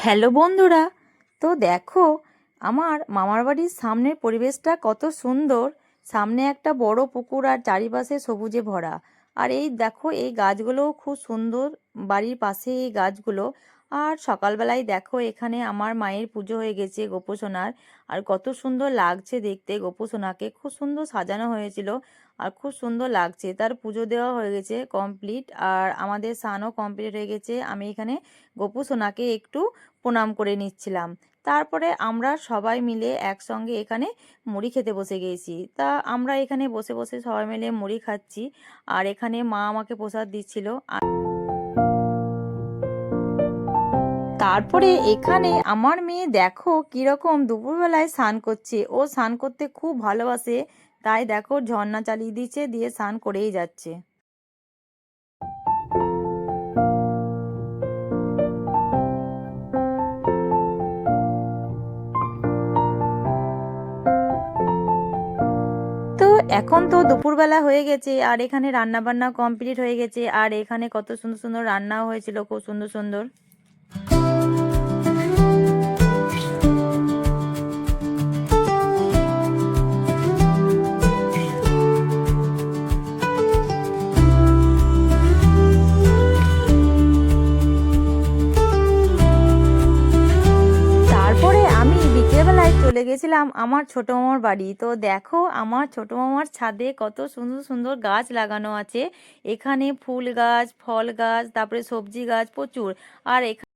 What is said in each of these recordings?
Hello বন্ধুরা, তো দেখো আমার মামার বাড়ির সামনের পরিবেশটা কত সুন্দর। সামনে একটা বড় পুকুর আর চারিপাশে সবুজে ভরা। আর এই দেখো, এই গাছগুলোও খুব সুন্দর। বাড়ির পাশে এই গাছগুলো। আর সকালবেলায় দেখো এখানে আমার মায়ের পুজো হয়ে গেছে গোপোষণার আর কত সুন্দর লাগছে দেখতে গোপোষণাকে খুব সুন্দর সাজানো হয়েছিল আর খুব সুন্দর লাগছে। তার পুজো দেওয়া হয়ে গেছে কমপ্লিট আর আমাদের স্নানও কমপ্লিট হয়ে গেছে। আমি এখানে গোপোষণাকে একটু প্রণাম করে নিচ্ছিলাম। তারপরে আমরা সবাই মিলে একসঙ্গে এখানে মুড়ি খেতে বসে গিয়েছি তা আমরা এখানে বসে বসে সবাই মিলে মুড়ি খাচ্ছি আর এখানে মা আমাকে প্রসাদ দিচ্ছিল। আর তারপরে এখানে আমার মেয়ে দেখো কীরকম দুপুরবেলায় স্নান করছে। ও স্নান করতে খুব ভালোবাসে, তাই দেখো ঝর্ণা চালিয়ে দিচ্ছে, দিয়ে স্নান করেই যাচ্ছে। এখন তো দুপুরবেলা হয়ে গেছে, আর এখানে রান্না বান্না কমপ্লিট হয়ে গেছে, আর এখানে কত সুন্দর সুন্দর রান্নাও হয়েছিল, খুব সুন্দর সুন্দর। বিকেলবেলায় চলে গেছিলাম আমার ছোট মামার বাড়ি। তো দেখো, আমার ছোট মামার ছাদে কত সুন্দর সুন্দর গাছ লাগানো আছে। এখানে ফুল গাছ, ফল গাছ, তারপরে সবজি গাছ প্রচুর। আর এখানে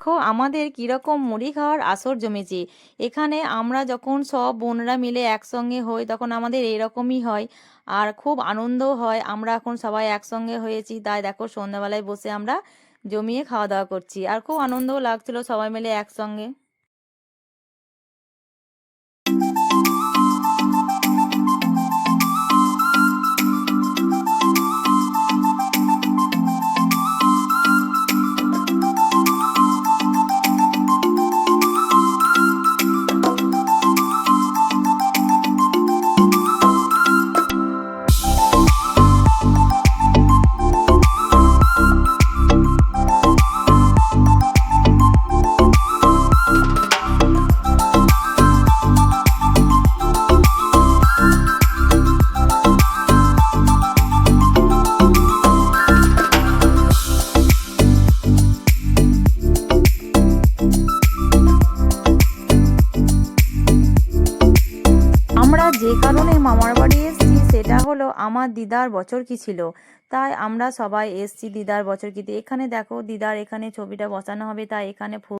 দেখো আমাদের কীরকম মুড়ি খাওয়ার আসর জমেছে। এখানে আমরা যখন সব বোনরা মিলে একসঙ্গে হই তখন আমাদের এরকমই হয় আর খুব আনন্দ হয়। আমরা এখন সবাই একসঙ্গে হয়েছি তাই দেখো সন্ধ্যাবেলায় বসে আমরা জমিয়ে খাওয়া দাওয়া করছি। আর খুব আনন্দও লাগছিল সবাই মিলে একসঙ্গে। আমার দিদার বছর কি ছিল? তাই আমরা সবাই এসছি দিদার বছর কিতে। এখানে দেখো, দিদার এখানে ছবিটা বসানো হবে, তাই এখানে